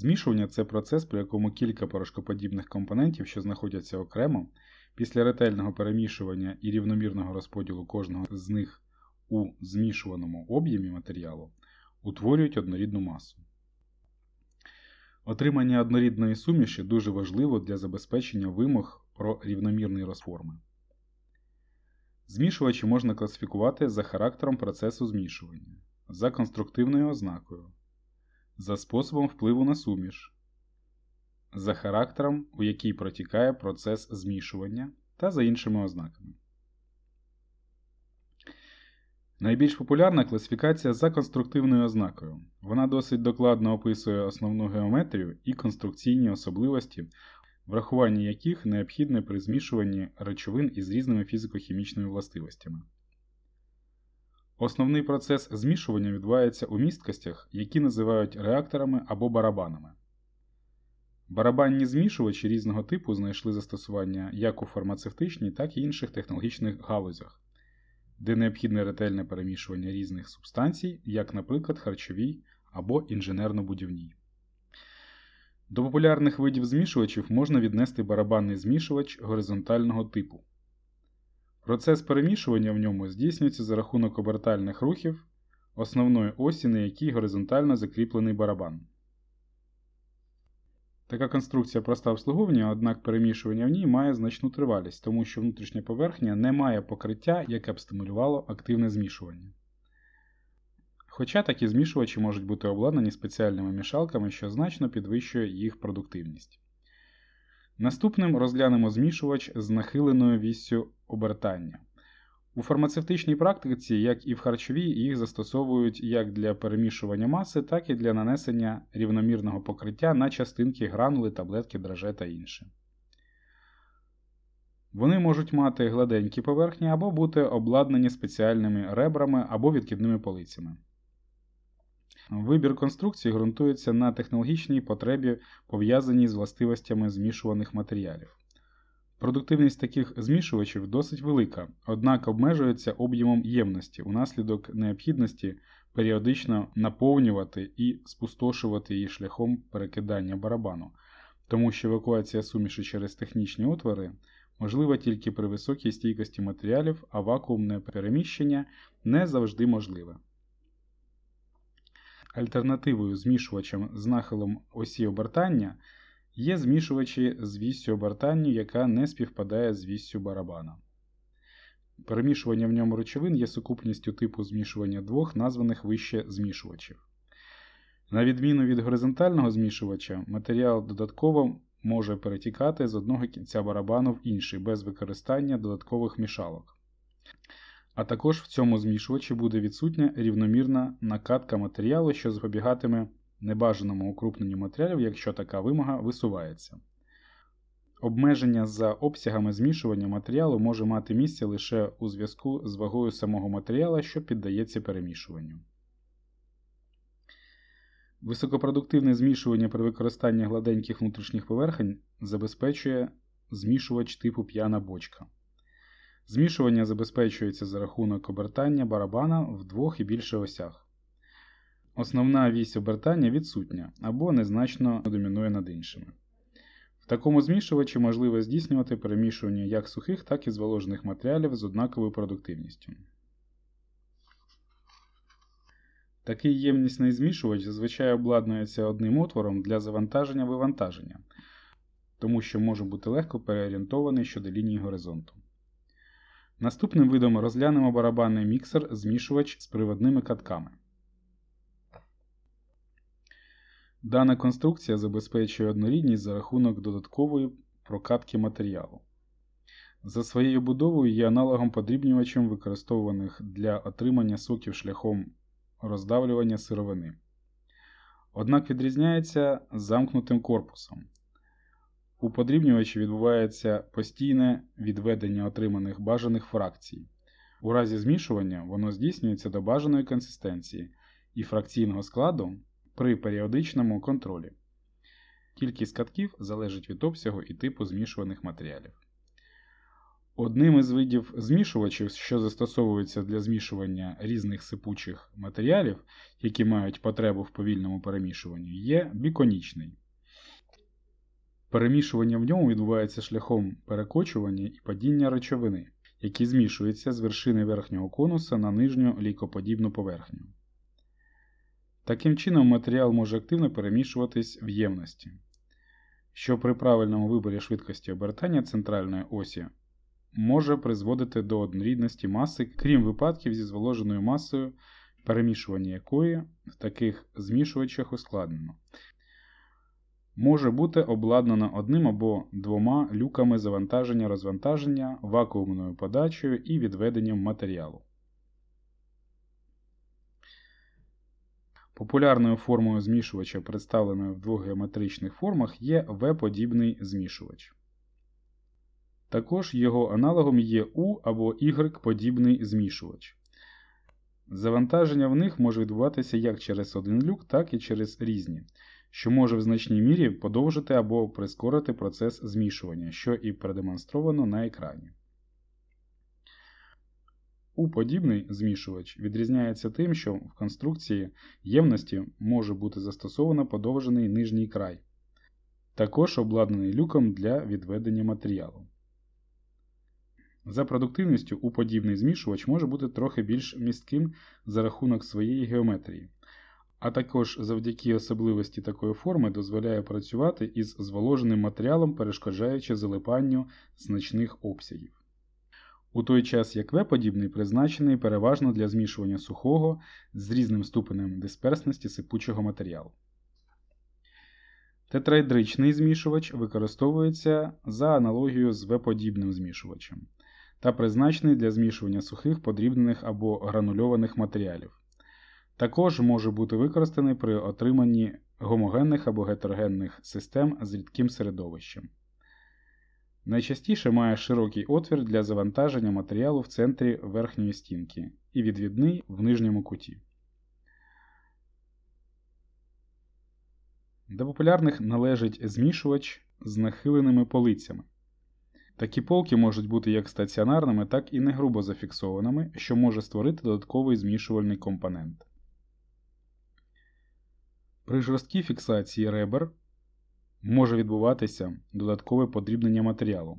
Змішування це процес, при якому кілька порошкоподібних компонентів, що знаходяться окремо, після ретельного перемішування і рівномірного розподілу кожного з них у змішуваному об'ємі матеріалу, утворюють однорідну масу. Отримання однорідної суміші дуже важливо для забезпечення вимог про рівномірний розформи. Змішувачі можна класифікувати за характером процесу змішування, за конструктивною ознакою, за способом впливу на суміш, за характером, у який протікає процес змішування та за іншими ознаками. Найбільш популярна класифікація за конструктивною ознакою. Вона досить докладно описує основну геометрію і конструкційні особливості, врахування яких необхідне при змішуванні речовин із різними фізико-хімічними властивостями. Основний процес змішування відбувається у місткостях, які називають реакторами або барабанами. Барабанні змішувачі різного типу знайшли застосування як у фармацевтичній, так і інших технологічних галузях, де необхідне ретельне перемішування різних субстанцій, як, наприклад, харчовій або інженерно-будівній. До популярних видів змішувачів можна віднести барабанний змішувач горизонтального типу. Процес перемішування в ньому здійснюється за рахунок обертальних рухів основної осі, на якій горизонтально закріплений барабан. Така конструкція проста обслуговування, однак перемішування в ній має значну тривалість, тому що внутрішня поверхня не має покриття, яке б стимулювало активне змішування. Хоча такі змішувачі можуть бути обладнані спеціальними мішалками, що значно підвищує їх продуктивність. Наступним розглянемо змішувач з нахиленою віссю обертання. У фармацевтичній практиці, як і в харчовій, їх застосовують як для перемішування маси, так і для нанесення рівномірного покриття на частинки гранули, таблетки, драже та інше. Вони можуть мати гладенькі поверхні або бути обладнані спеціальними ребрами або відкидними полицями. Вибір конструкції ґрунтується на технологічній потребі, пов'язаній з властивостями змішуваних матеріалів. Продуктивність таких змішувачів досить велика, однак обмежується об'ємом ємності унаслідок необхідності періодично наповнювати і спустошувати її шляхом перекидання барабану, тому що евакуація суміші через технічні отвори можлива тільки при високій стійкості матеріалів, а вакуумне переміщення не завжди можливе. Альтернативою змішувачам з нахилом осі обертання є змішувачі з віссю обертання, яка не співпадає з віссю барабана. Перемішування в ньому речовин є сукупністю типу змішування двох названих вище змішувачів. На відміну від горизонтального змішувача, матеріал додатково може перетікати з одного кінця барабану в інший без використання додаткових мішалок. А також в цьому змішувачі буде відсутня рівномірна накатка матеріалу, що запобігатиме небажаному укрупненню матеріалів, якщо така вимога висувається. Обмеження за обсягами змішування матеріалу може мати місце лише у зв'язку з вагою самого матеріалу, що піддається перемішуванню. Високопродуктивне змішування при використанні гладеньких внутрішніх поверхень забезпечує змішувач типу п'яна бочка. Змішування забезпечується за рахунок обертання барабана в двох і більше осях. Основна вісь обертання відсутня або незначно домінує над іншими. В такому змішувачі можливо здійснювати перемішування як сухих, так і зволожених матеріалів з однаковою продуктивністю. Такий ємнісний змішувач зазвичай обладнується одним отвором для завантаження-вивантаження, тому що може бути легко переорієнтований щодо лінії горизонту. Наступним видом розглянемо барабанний міксер змішувач з приводними катками. Дана конструкція забезпечує однорідність за рахунок додаткової прокатки матеріалу. За своєю будовою є аналогом подрібнювачем використовуваних для отримання соків шляхом роздавлювання сировини. Однак відрізняється замкнутим корпусом. У подрібнювачі відбувається постійне відведення отриманих бажаних фракцій. У разі змішування воно здійснюється до бажаної консистенції і фракційного складу при періодичному контролі. Кількість катків залежить від обсягу і типу змішуваних матеріалів. Одним із видів змішувачів, що застосовуються для змішування різних сипучих матеріалів, які мають потребу в повільному перемішуванні, є біконічний. Перемішування в ньому відбувається шляхом перекочування і падіння речовини, які змішуються з вершини верхнього конуса на нижню лійкоподібну поверхню. Таким чином матеріал може активно перемішуватись в ємності, що при правильному виборі швидкості обертання центральної осі може призводити до однорідності маси, крім випадків зі зволоженою масою, перемішування якої в таких змішувачах ускладнено. Може бути обладнано одним або двома люками завантаження розвантаження, вакуумною подачею і відведенням матеріалу. Популярною формою змішувача, представленою в двох геометричних формах, є В-подібний змішувач. Також його аналогом є У або Y-подібний змішувач. Завантаження в них може відбуватися як через один люк, так і через різні, що може в значній мірі подовжити або прискорити процес змішування, що і продемонстровано на екрані. У-подібний змішувач відрізняється тим, що в конструкції ємності може бути застосовано подовжений нижній край, також обладнаний люком для відведення матеріалу. За продуктивністю У-подібний змішувач може бути трохи більш містким за рахунок своєї геометрії, а також завдяки особливості такої форми дозволяє працювати із зволоженим матеріалом, перешкоджаючи залипанню значних обсягів. У той час як В-подібний призначений переважно для змішування сухого з різним ступенем дисперсності сипучого матеріалу. Тетраедричний змішувач використовується за аналогією з В-подібним змішувачем та призначений для змішування сухих, подрібнених або гранульованих матеріалів. Також може бути використаний при отриманні гомогенних або гетерогенних систем з рідким середовищем. Найчастіше має широкий отвір для завантаження матеріалу в центрі верхньої стінки і відвідний в нижньому куті. До популярних належить змішувач з нахиленими полицями. Такі полки можуть бути як стаціонарними, так і негрубо зафіксованими, що може створити додатковий змішувальний компонент. При жорсткій фіксації ребер може відбуватися додаткове подрібнення матеріалу.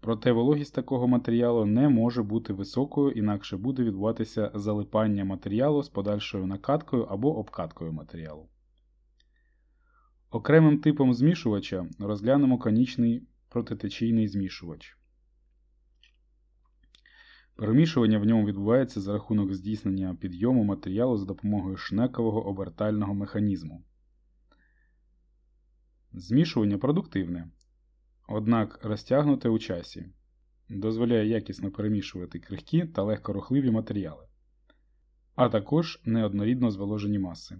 Проте вологість такого матеріалу не може бути високою, інакше буде відбуватися залипання матеріалу з подальшою накаткою або обкаткою матеріалу. Окремим типом змішувача розглянемо конічний протитечійний змішувач. Перемішування в ньому відбувається за рахунок здійснення підйому матеріалу за допомогою шнекового обертального механізму. Змішування продуктивне, однак розтягнуте у часі, дозволяє якісно перемішувати крихкі та легкорухливі матеріали, а також неоднорідно зволожені маси.